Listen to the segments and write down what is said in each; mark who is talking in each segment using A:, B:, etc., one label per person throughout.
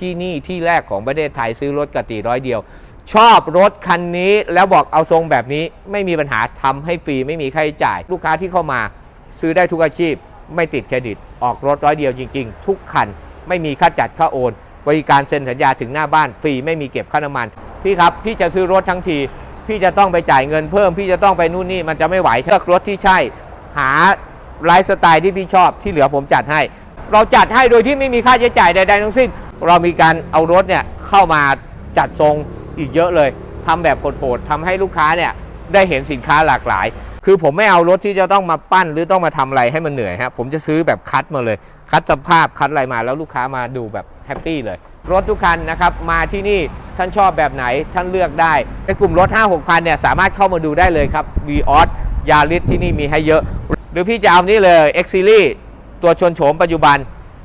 A: ที่นี่ที่แรกของประเทศไทยซื้อรถกติร้อยเดียว ชอบรถคันนี้แล้วบอกเอาทรงแบบนี้ไม่มีปัญหาทำให้ฟรีไม่มีค่าใช้จ่าย ลูกค้าที่เข้ามาซื้อได้ทุกอาชีพ ไม่ติดเครดิต ออกรถร้อยเดียวจริง ๆ ทุกคันไม่มีค่าจัดค่าโอน บริการเซ็นสัญญาถึงหน้าบ้านฟรีไม่มีเก็บค่าน้ำมัน พี่ครับ พี่จะซื้อรถทั้งที พี่จะต้องไปจ่ายเงินเพิ่ม พี่จะต้องไปนู่นนี่มันจะไม่ไหวเลือกรถที่ใช่ หาไลฟ์สไตล์ที่พี่ชอบที่เหลือผมจัดให้ เราจัดให้โดยที่ไม่มีค่าใช้จ่ายใดๆทั้งสิ้น เรามีการเอารถเนี่ยเข้ามาจัดทรงอีกเยอะเลยทำแบบโหดๆทำให้ลูกค้าเนี่ยได้เห็นสินค้าหลากหลาย คือผมไม่เอารถที่จะต้องมาปั้นหรือต้องมาทำอะไรให้มันเหนื่อยฮะผมจะซื้อแบบคัดมาเลย คัดสภาพคัดอะไรมาแล้วลูกค้ามาดูแบบแฮปปี้เลย รถทุกคันนะครับมาที่นี่ท่านชอบแบบไหนท่านเลือกได้ในกลุ่มรถ 5 6พันเนี่ยสามารถเข้ามาดูได้เลยครับ v ีออสยาริสที่นี่มีให้เยอะ หรือพี่จะเอานี่เลย X Series ตัวชนโฉมปัจจุบัน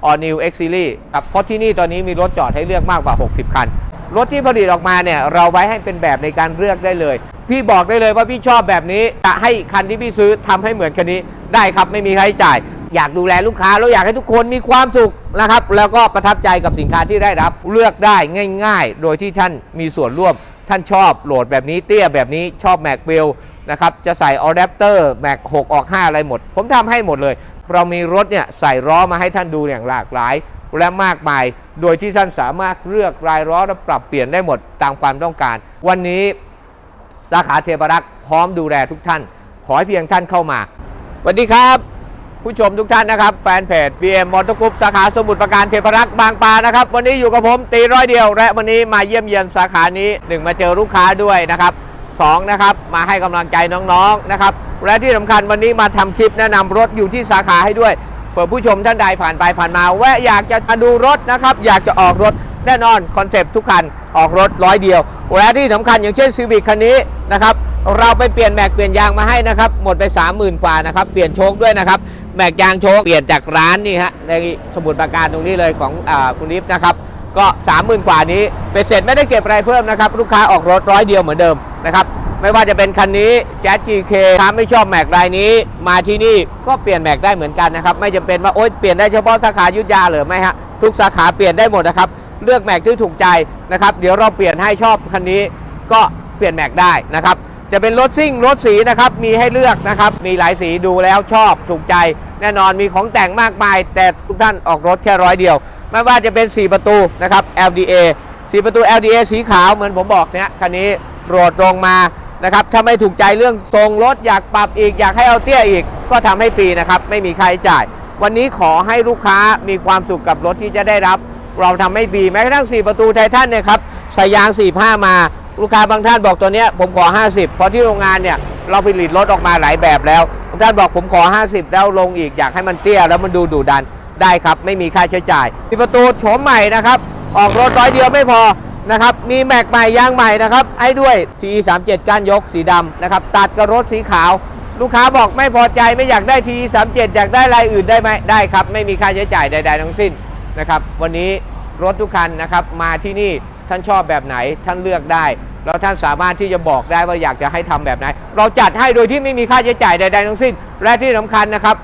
A: All New X Series ครับเพราะที่นี่ตอนนี้มีรถจอดให้เลือกมากกว่า 60 คัน รถที่ผลิตออกมาเนี่ยเราไว้ให้เป็นแบบในการเลือกได้เลย พี่บอกได้เลยว่าพี่ชอบแบบนี้จะให้คันที่พี่ซื้อทำให้เหมือนคันนี้ได้ครับไม่มีค่าใช้จ่าย อยากดูแลลูกค้าแล้วอยากให้ทุกคนมีความสุขนะครับ แล้วก็ประทับใจกับสินค้าที่ได้รับ เลือกได้ง่าย ๆ โดยที่ท่านมีส่วนร่วมท่านชอบโหลดแบบนี้เตี้ยแบบนี้ชอบแม็กเวลนะครับจะใส่ออแดปเตอร์แม็ก6ออก 5 อะไรหมด ผมทำให้หมดเลย เรามีรถเนี่ยใส่ล้อมาให้ท่านดูอย่างหลากหลาย และมากมาย โดยที่ท่านสามารถเลือกรายล้อและปรับเปลี่ยนได้หมดตามความต้องการ วันนี้สาขาเทพรักษ์พร้อมดูแลทุกท่าน ขอให้เพียงท่านเข้ามาสวัสดีครับ ผู้ชมทุกท่านนะครับ แฟนเพจ BM m o t o r Group สาขาสมุทรปราการเทพรักษ์บางปานะครับ วันนี้อยู่กับผมตีร้อยเดียว และวันนี้มาเยี่ยมเยียนสาขานี้ 1 มาเจอลูกค้าด้วยนะครับ2นะครับมาให้กำลังใจน้องๆนะครับ และที่สำคัญวันนี้มาทำคลิปแนะนำรถอยู่ที่สาขาให้ด้วยเผื่อผู้ชมท่านใดผ่านไปผ่านมาแวะอยากจะมาดูรถนะครับ อยากจะออกรถแน่นอนคอนเซปต์ทุกคันออกรถร้อยเดียวและที่สำคัญอย่างเช่นซีวิคคันนี้นะครับเราไปเปลี่ยนแม็กเปลี่ยนยางมาให้นะครับ หมดไป 30,000กว่านะครับเปลี่ยนโชคด้วยนะครับแม็กยางโชคเปลี่ยนจากร้านนี่ฮะในสมุดประการตรงนี้เลยของอคุณนิฟนะครับก็ 30,000กว่านี้เป็นเสร็จไม่ได้เก็บอะไรเพิ่มนะครับลูกค้าออกรถร้อยเดียวเหมือนเดิมนะครับ ไม่ว่าจะเป็นคันนี้แจ๊ส GK ถ้าไม่ชอบแม็กรายนี้ มาที่นี่ก็เปลี่ยนแม็กได้เหมือนกันนะครับไม่จำเป็นว่าโอ๊ยเปลี่ยนได้เฉพาะสาขายุทธยาหรือไม่ฮะทุกสาขาเปลี่ยนได้หมดนะครับเลือกแม็กที่ถูกใจนะครับเดี๋ยวเราเปลี่ยนให้ชอบคันนี้ก็เปลี่ยนแม็กได้นะครับจะเป็นรถซิ่งรถสีนะครับมีให้เลือกนะครับมีหลายสีดูแล้วชอบถูกใจ แน่นอนมีของแต่งมากมาย แต่ทุกท่านออกรถแค่ร้อยเดียว ไม่ว่าจะเป็น 4 ประตูนะครับ LDA 4 ประตู LDA สีขาวเหมือนผมบอกเนี่ยคันนี้โปรดลงมา นะครับถ้าไม่ถูกใจเรื่องทรงรถอยากปรับอีกอยากให้เอาเตี้ยอีก ก็ทำให้ฟรีนะครับไม่มีค่าใช้จ่าย วันนี้ขอให้ลูกค้ามีความสุขกับรถที่จะได้รับ เราทำให้ฟรีแม้กระทั่ง 4 ประตูไททันเนี่ยครับใส่ยาง 45 มาลูกค้าบางท่านบอกตัวเนี้ยผมขอ 50 เพราะที่โรงงานเนี่ยเราผลิตรถออกมาหลายแบบแล้วบางท่านบอกผมขอ 50 แล้วลงอีกอยากให้มันเตี้ยแล้วมันดูดุดันได้ครับไม่มีค่าใช้จ่ายมีประตูโฉมใหม่นะครับออกรถร้อยเดียวไม่พอ นะครับ มีแม็กใหม่ยางใหม่นะครับ ให้ด้วย TE 37 ก้านยกสีดำนะครับ ตัดกับรถสีขาว ลูกค้าบอกไม่พอใจไม่อยากได้ TE 37 อยากได้ลายอื่นได้ไหมได้ครับ ไม่มีค่าใช้จ่ายใด ๆ ทั้งสิ้นนะครับ วันนี้รถทุกคันนะครับ มาที่นี่ท่านชอบแบบไหนท่านเลือกได้ แล้วท่านสามารถที่จะบอกได้ว่าอยากจะให้ทำแบบไหน เราจัดให้โดยที่ไม่มีค่าใช้จ่ายใด ๆ ทั้งสิ้น และที่สำคัญนะครับ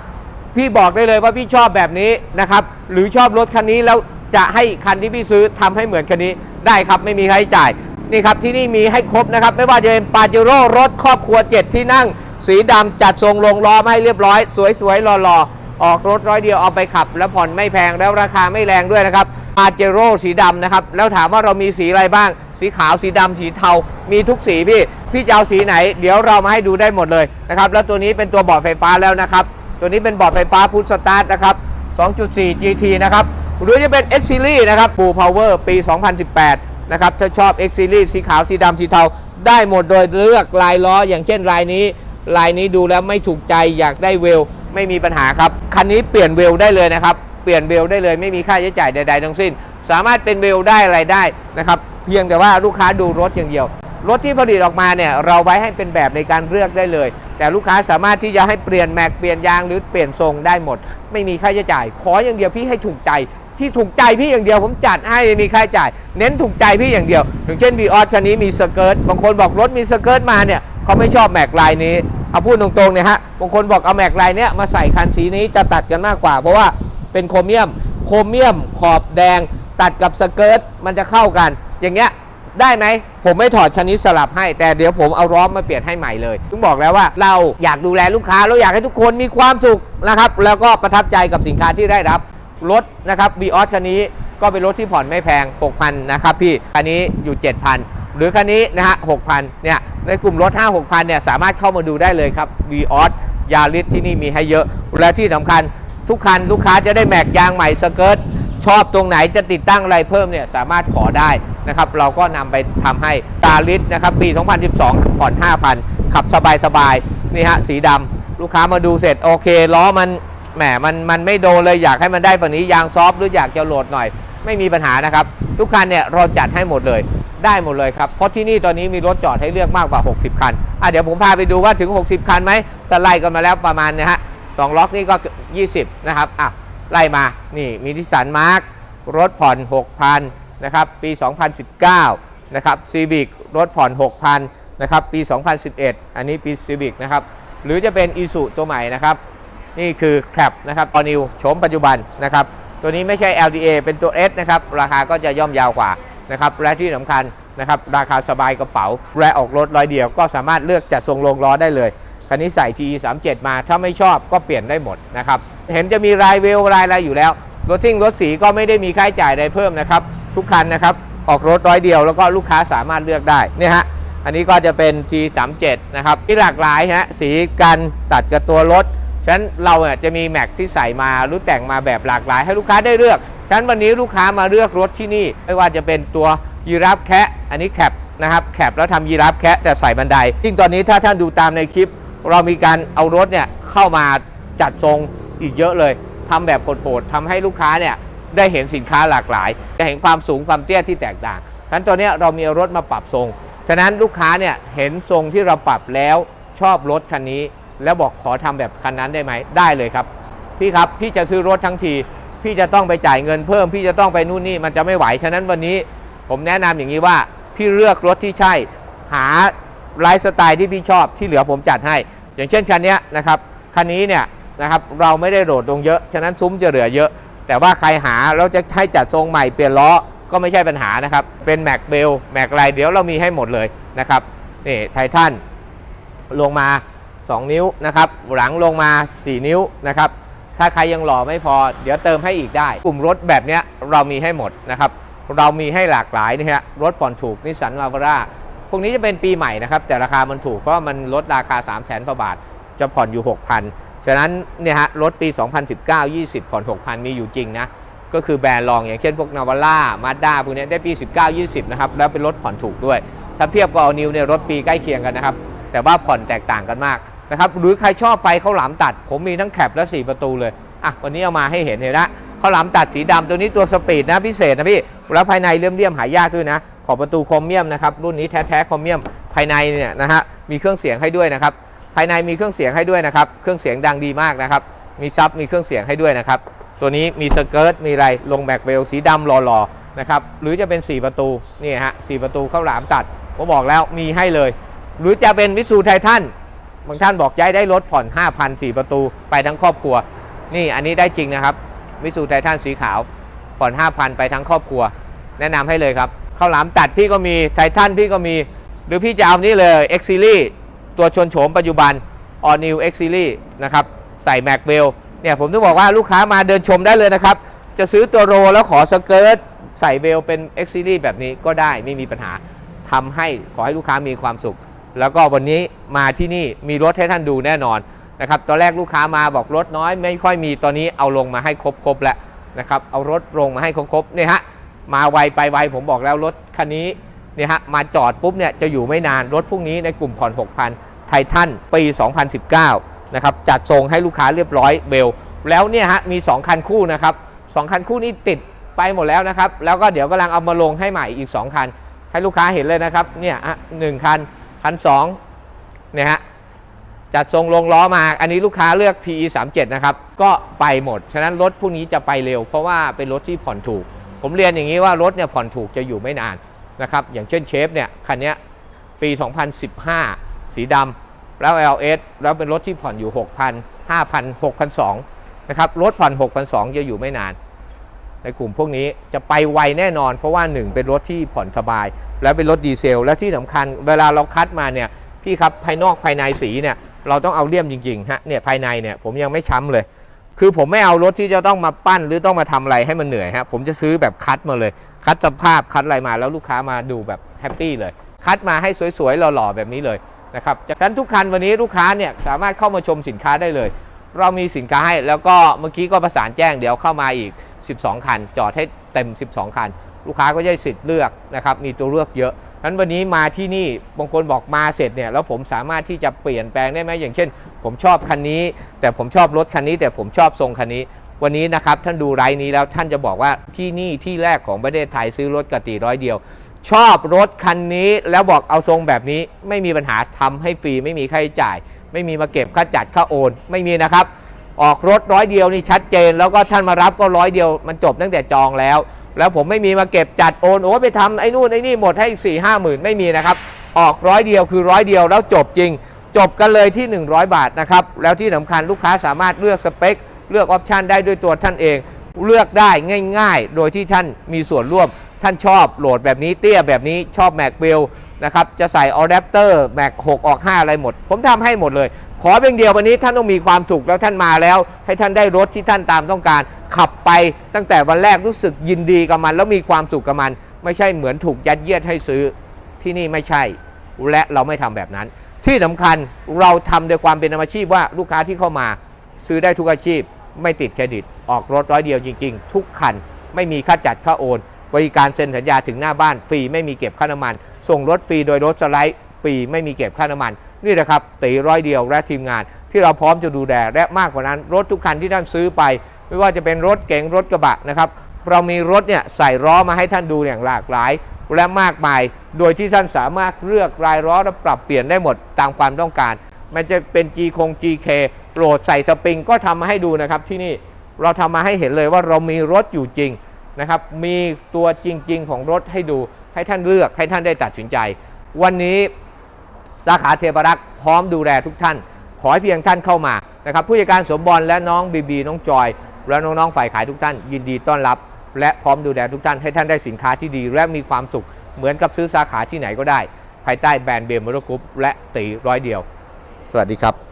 A: พี่บอกได้เลยว่าพี่ชอบแบบนี้นะครับ หรือชอบรถคันนี้แล้วจะให้คันที่พี่ซื้อทำให้เหมือนคันนี้ ได้ครับไม่มีค่าใช้จ่ายนี่ครับที่นี่มีให้ครบนะครับไม่ว่าจะเป็นปาเจโร่รถครอบครัว 7 ที่นั่ง สีดำจัดทรงลงล้อมาให้เรียบร้อย สวยๆหล่อๆออกรถร้อยเดียวเอาไปขับ แล้วผ่อนไม่แพงแล้วราคาไม่แรงด้วยนะครับปาเจโร่สีดำนะครับแล้วถามว่าเรามีสีอะไรบ้าง สีขาวสีดำสีเทา มีทุกสีพี่ พี่จะเอาสีไหน เดี๋ยวเรามาให้ดูได้หมดเลยนะครับแล้วตัวนี้เป็นตัวบอร์ดไฟฟ้าแล้วนะครับตัวนี้เป็นบอร์ดไฟฟ้าพุทสตาร์ทนะครับ2.4 GT นะครับ หรือจะเป็น X Series นะครับปู Power ปี 2018 นะครับ ถ้าชอบ X Series สีขาว สีดำสีเทา ได้หมดโดยเลือกลายล้อ อย่างเช่นลายนี้ ลายนี้ดูแล้วไม่ถูกใจอยากได้เวล ไม่มีปัญหาครับ คันนี้เปลี่ยนเวลได้เลยนะครับ เปลี่ยนเวลได้เลยไม่มีค่าใช้จ่ายใด ๆ ทั้งสิ้น สามารถเป็นเวลได้อะไรได้นะครับ เพียงแต่ว่าลูกค้าดูรถอย่างเดียว รถที่ผลิตออกมาเนี่ยเราไว้ให้เป็นแบบในการเลือกได้เลย แต่ลูกค้าสามารถที่จะให้เปลี่ยนแม็กเปลี่ยนยางหรือเปลี่ยนทรงได้หมด ไม่มีค่าใช้จ่าย ขออย่างเดียวพี่ให้ถูกใจ ที่ถูกใจพี่อย่างเดียวผมจัดให้ม่มีค่าใช้จ่าย เน้นถูกใจพี่อย่างเดียวอย่างเช่นวีออสคันนี้มีสเกิร์ตบางคนบอกรถมีสเกิร์ตมาเนี่ยเขาไม่ชอบแม็กลายนี้เอาพูดตรงๆเนี่ยฮะบางคนบอกเอาแม็กลายเนี้ยมาใส่คันสีนี้จะตัดกันมากกว่า เพราะว่าเป็นโครเมียมโครเมียมขอบแดง ตัดกับสเกิร์ตมันจะเข้ากัน อย่างเงี้ยได้ไหม ผมไม่ถอดคันนี้สลับให้ แต่เดี๋ยวผมเอาล้อมมาเปลี่ยนให้ใหม่เลยถึงบอกแล้วว่าเราอยากดูแลลูกค้าเราอยากให้ทุกคนมีความสุขนะครับ แล้วก็ประทับใจกับสินค้าที่ได้รับ รถนะครับ v ีออสคันนี้ก็เป็นรถที่ผ่อนไม่แพง 6,000 นะครับพี่ คันนี้อยู่ 7,000 หรือคันนี้นะฮะ 6,000 เนี่ย ในกลุ่มรถ 5 6,000 เนี่ย สามารถเข้ามาดูได้เลยครับ v ีออสยาริสที่นี่มีให้เยอะ และที่สำคัญทุกคันลูกค้าจะได้แม็กยางใหม่สเกิร์ต ชอบตรงไหนจะติดตั้งอะไรเพิ่มเนี่ย สามารถขอได้นะครับ เราก็นำไปทำให้ตาลิสนะครับปี 2012 ผ่อน 5,000 ขับสบายๆ นี่ฮะ สีดำลูกค้ามาดูเสร็จโอเคล้อมัน แหมมันมันไม่โดนเลยอยากให้มันได้ฝั่งนี้ยางซอฟหรืออยากจะโหลดหน่อย ไม่มีปัญหานะครับ ทุกคันเนี่ยเราจัดให้หมดเลยได้หมดเลยครับ เพราะที่นี่ตอนนี้มีรถจอดให้เลือกมากกว่า 60 คัน อะเดี๋ยวผมพาไปดูว่าถึง 60 คันไหมถ้าไล่กันมาแล้วประมาณนะฮะสองล็อกนี่ก็ 20 นะครับ อะ ไล่มา นี่มีทิสันมาร์กรถผ่อน 6,000 นะครับ ปี 2019 นะครับซีวิกรถผ่อน 6,000 นะครับ ปี 2011 อันนี้ปีซีวิกนะครับ หรือจะเป็นอีสุตัวใหม่นะครับ นี่คือแคปนะครับออนิวโฉมปัจจุบันนะครับ ตัวนี้ไม่ใช่ LDA เป็นตัว S นะครับ ราคาก็จะย่อมยาวกว่านะครับและที่สำคัญนะครับราคาสบายกระเป๋าและออกรถร้อยเดียวก็สามารถเลือกจัดทรงลงล้อได้เลยคันนี้ใส่ TE 3 7มาถ้าไม่ชอบก็เปลี่ยนได้หมดนะครับเห็นจะมีรายเวลรายอะไรอยู่แล้วรถซิ่งรถสีก็ไม่ได้มีค่าใช้จ่ายใดเพิ่มนะครับทุกคันนะครับออกรถร้อยเดียวแล้วก็ลูกค้าสามารถเลือกได้เนี่ยฮะอันนี้ก็จะเป็น T37 นะครับที่หลากหลายฮะสีกันตัดกับตัวรถ ฉะนั้นเราเนี่ยจะมีแม็กที่ใส่มาหรือแต่งมาแบบหลากหลาย ให้ลูกค้าได้เลือกฉะนั้นวันนี้ลูกค้ามาเลือกรถที่นี่ ไม่ว่าจะเป็นตัวยีราฟแคะอันนี้แคปนะครับแคปแล้วทำยีราฟแคะแต่ใส่บันไดยิ่งตอนนี้ถ้าท่านดูตามในคลิป เรามีการเอารถเนี่ยเข้ามาจัดทรงอีกเยอะเลยทำแบบโหดๆทำให้ลูกค้าเนี่ยได้เห็นสินค้าหลากหลายจะเห็นความสูงความเตี้ยที่แตกต่างฉะนั้นตัวเนี้เรามีรถมาปรับทรง ฉะนั้นลูกค้าเนี่ยเห็นทรงที่เราปรับแล้วชอบรถคันนี้ แล้วบอกขอทำแบบคันนั้นได้ไหมได้เลยครับ พี่ครับพี่จะซื้อรถทั้งที พี่จะต้องไปจ่ายเงินเพิ่ม พี่จะต้องไปนู่นนี่มันจะไม่ไหวฉะนั้นวันนี้ ผมแนะนำอย่างนี้ว่าพี่เลือกรถที่ใช่ หาไลฟ์สไตล์ที่พี่ชอบที่เหลือผมจัดให้ อย่างเช่นคันนี้นะครับคันนี้เนี่ยนะครับเราไม่ได้โหลดลงเยอะฉะนั้นซุ้มจะเหลือเยอะ แต่ว่าใครหาเราจะให้จัดทรงใหม่เปลี่ยนล้อก็ไม่ใช่ปัญหานะครับ เป็นแม็กเบลแม็กไรเดี๋ยวเรามีให้หมดเลยนะครับนี่ไททันลงมา 2 นิ้วนะครับ หลังลงมา 4 นิ้วนะครับ ถ้าใครยังหล่อไม่พอ เดี๋ยวเติมให้อีกได้ กลุ่มรถแบบเนี้ยเรามีให้หมดนะครับ เรามีให้หลากหลายนะฮะ รถผ่อนถูกนิสสันมา v าร่าพวกนี้จะเป็นปีใหม่นะครับ แต่ราคามันถูกเพราะมันลดราคา 3 0 0 0 0 0กว่าบาท จะผ่อนอยู่ 6,000 ฉะนั้นเนี่ยฮะรถปี 2019 20 ผ่อน 6,000 มีอยู่จริงนะ ก็คือแบรนด์รองอย่างเช่นพวกนาวาร่ามาด้าพวกเนี้ยได้ปี 19 20 นะครับ แล้วเป็นรถผ่อนถูกด้วย ถ้าเทียบกับเอานิวเนี่ยรถปีใกล้เคียงกันนะครับ แต่ว่าผ่อนแตกต่างกันมาก นะครับหรือใครชอบไฟข้าวหลามตัด ผมมีทั้งแคปและ 4 ประตูเลยอะวันนี้เอามาให้เห็นเห็นนะข้าวหลามตัดสีดำตัวนี้ตัวสปีดนะพิเศษนะพี่แล้วภายในเลี่ยมๆหายากด้วยนะ ขอบประตูโครเมียมนะครับรุ่นนี้แท้ๆโครเมียมภายในเนี่ยนะฮะมีเครื่องเสียงให้ด้วยนะครับภายในมีเครื่องเสียงให้ด้วยนะครับเครื่องเสียงดังดีมากนะครับมีซับมีเครื่องเสียงให้ด้วยนะครับตัวนี้มีสเกิร์ตมีอะไรลงแบ็กเวลสีดำหล่อๆนะครับหรือจะเป็น 4 ประตูนี่ฮะสประตูข้าวหลามตัดผมบอกแล้วมีให้เลย หรือจะเป็นวิสูไททัน บางท่านบอกย้ายได้รถผ่อน 5,000 4 ประตูไปทั้งครอบครัว นี่อันนี้ได้จริงนะครับวิสูไททันสีขาว ผ่อน 5,000 ไปทั้งครอบครัว แนะนำให้เลยครับข้าวหลามตัดพี่ก็มีไททันพี่ก็มี หรือพี่จะเอานี่เลย X Series ตัวชนโฉมปัจจุบัน All New X Series นะครับใส่แม็กเบลเนี่ยผมต้องบอกว่าลูกค้ามาเดินชมได้เลยนะครับ จะซื้อตัวโรแล้วขอสเกิร์ตใส่เบลเป็น X Series แบบนี้ก็ได้ไม่มีปัญหาทำให้ขอให้ลูกค้ามีความสุข แล้วก็วันนี้มาที่นี่มีรถให้ท่านดูแน่นอนนะครับตอนแรกลูกค้ามาบอกรถน้อยไม่ค่อยมีตอนนี้เอาลงมาให้ครบครบๆแล้วนะครับเอารถลงมาให้ครบครบๆเนี่ยฮะมาไวไปไวผมบอกแล้วรถคันนี้เนี่ยฮะมาจอดปุ๊บเนี่ยจะอยู่ไม่นานรถพวกนี้ในกลุ่มผ่อน6,000ไททันปี 2019นะครับจัดทรงให้ลูกค้าเรียบร้อยเบลแล้วเนี่ยฮะมี 2 คันคู่นะครับสองคันคู่นี้ติดไปหมดแล้วนะครับแล้วก็เดี๋ยวกำลังเอามาลงให้ใหม่อีก 2 คัน ให้ลูกค้าเห็นเลยนะครับเนี่ยฮะหนึ่งคัน คันสองเนี่ยฮะจัดทรงลงล้อมา อันนี้ลูกค้าเลือก PE 3 7นะครับ ก็ไปหมด ฉะนั้นรถพวกนี้จะไปเร็ว เพราะว่าเป็นรถที่ผ่อนถูก ผมเรียนอย่างนี้ว่ารถเนี่ยผ่อนถูกจะอยู่ไม่นานนะครับ อย่างเช่นเชฟเนี่ยคันนี้ปี 2015 สีดำแล้ว LS แล้วเป็นรถที่ผ่อนอยู่ 6,000 5,000 6,200นะครับ รถผ่อน 6,200 จะอยู่ไม่นาน ในกลุ่มพวกนี้จะไปไวแน่นอน เพราะว่า 1 เป็นรถที่ผ่อนสบาย แล้วเป็นรถดีเซล และที่สำคัญเวลาเราคัดมาเนี่ยพี่ครับภายนอกภายในสีเนี่ยเราต้องเอาเลี่ยมจริงๆฮะเนี่ยภายในเนี่ยผมยังไม่ช้ำเลย คือผมไม่เอารถที่จะต้องมาปั้นหรือต้องมาทำอะไรให้มันเหนื่อยฮะผมจะซื้อแบบคัดมาเลย คัดสภาพคัดอะไรมาแล้วลูกค้ามาดูแบบแฮปปี้เลย คัดมาให้สวยๆหล่อๆแบบนี้เลยนะครับจากนั้นทุกคันวันนี้ลูกค้าเนี่ยสามารถเข้ามาชมสินค้าได้เลย เรามีสินค้าให้แล้วก็เมื่อกี้ก็ประสานแจ้งเดี๋ยวเข้ามาอีก 12 คัน จอดให้เต็ม 12 คัน ลูกค้าก็ได้สิทธิ์เลือกนะครับ มีตัวเลือกเยอะนั้นวันนี้มาที่นี่บางคนบอกมาเสร็จเนี่ยแล้วผมสามารถที่จะเปลี่ยนแปลงได้ไหมอย่างเช่น ผมชอบคันนี้ แต่ผมชอบรถคันนี้ แต่ผมชอบทรงคันนี้ วันนี้นะครับท่านดูไรนี้แล้วท่านจะบอกว่าที่นี่ที่แรกของประเทศไทยซื้อรถกติร้อยเดียว ชอบรถคันนี้แล้วบอกเอาทรงแบบนี้ไม่มีปัญหาทำให้ฟรีไม่มีค่าใช้จ่าย ไม่มีมาเก็บค่าจัดค่าโอน ไม่มีนะครับ ออกรถร้อยเดียวนี่ชัดเจน แล้วก็ท่านมารับก็ร้อยเดียวมันจบตั้งแต่จองแล้ว แล้วผมไม่มีมาเก็บจัดโอนโอ้ไปทำไอ้นู่นไอ้นี่หมดให้4ี่ห้าหมื่นไม่มีนะครับ ออกร้อยเดียวคือร้อยเดียวแล้วจบจริง จบกันเลยที่ 100 บาทนะครับแล้วที่สำคัญลูกค้าสามารถเลือกสเปคเลือกออปชันได้ด้วยตัวท่านเอง เลือกได้ง่าย ๆ โดยที่ท่านมีส่วนร่วมท่านชอบโหลดแบบนี้เตี้ยแบบนี้ชอบแม็กเวล นะครับ จะใส่ออแดปเตอร์แม็ก6ออก 5 อะไรหมด ผมทำให้หมดเลย ขอเพียงเดียววันนี้ท่านต้องมีความสุขแล้วท่านมาแล้ว ให้ท่านได้รถที่ท่านตามต้องการ ขับไปตั้งแต่วันแรกรู้สึกยินดีกับมัน แล้วมีความสุขกับมัน ไม่ใช่เหมือนถูกยัดเยียดให้ซื้อที่นี่ไม่ใช่ และเราไม่ทำแบบนั้น ที่สำคัญเราทำโดยความเป็นอาชีพว่าลูกค้าที่เข้ามา ซื้อได้ทุกอาชีพ ไม่ติดเครดิต ออกรถร้อยเดียวจริง ๆ ทุกคัน ไม่มีค่าจัดค่าโอน บริการเซ็นสัญญาถึงหน้าบ้านฟรีไม่มีเก็บค่าน้ำมัน ส่งรถฟรีโดยรถสไลด์ฟรีไม่มีเก็บค่าน้ำมัน นี่แหละครับตีร้อยเดียวและทีมงาน ที่เราพร้อมจะดูแลและมากกว่านั้น รถทุกคันที่ท่านซื้อไป ไม่ว่าจะเป็นรถเก๋งรถกระบะนะครับเรามีรถเนี่ยใส่ล้อมาให้ท่านดูอย่างหลากหลาย และมากมาย โดยที่ท่านสามารถเลือกรายล้อและปรับเปลี่ยนได้หมดตามความต้องการมันจะเป็น G คง GK โหลดใส่สปริงก็ทำมาให้ดูนะครับที่นี่เราทำมาให้เห็นเลยว่าเรามีรถอยู่จริงนะครับ มีตัวจริง ๆ ของรถให้ดู ให้ท่านเลือกให้ท่านได้ตัดสินใจ วันนี้สาขาเทพรักษ์พร้อมดูแลทุกท่าน ขอให้เพียงท่านเข้ามานะครับผู้จัดการสมบอลและน้องบีบีน้องจอย และน้องๆฝ่ายขายทุกท่าน ยินดีต้อนรับ และพร้อมดูแลทุกท่านให้ท่านได้สินค้าที่ดี และมีความสุขเหมือนกับซื้อสาขาที่ไหนก็ได้ ภายใต้แบรนด์เบมเบอร์กรุ๊ปและตีร้อยเดียว สวัสดีครับ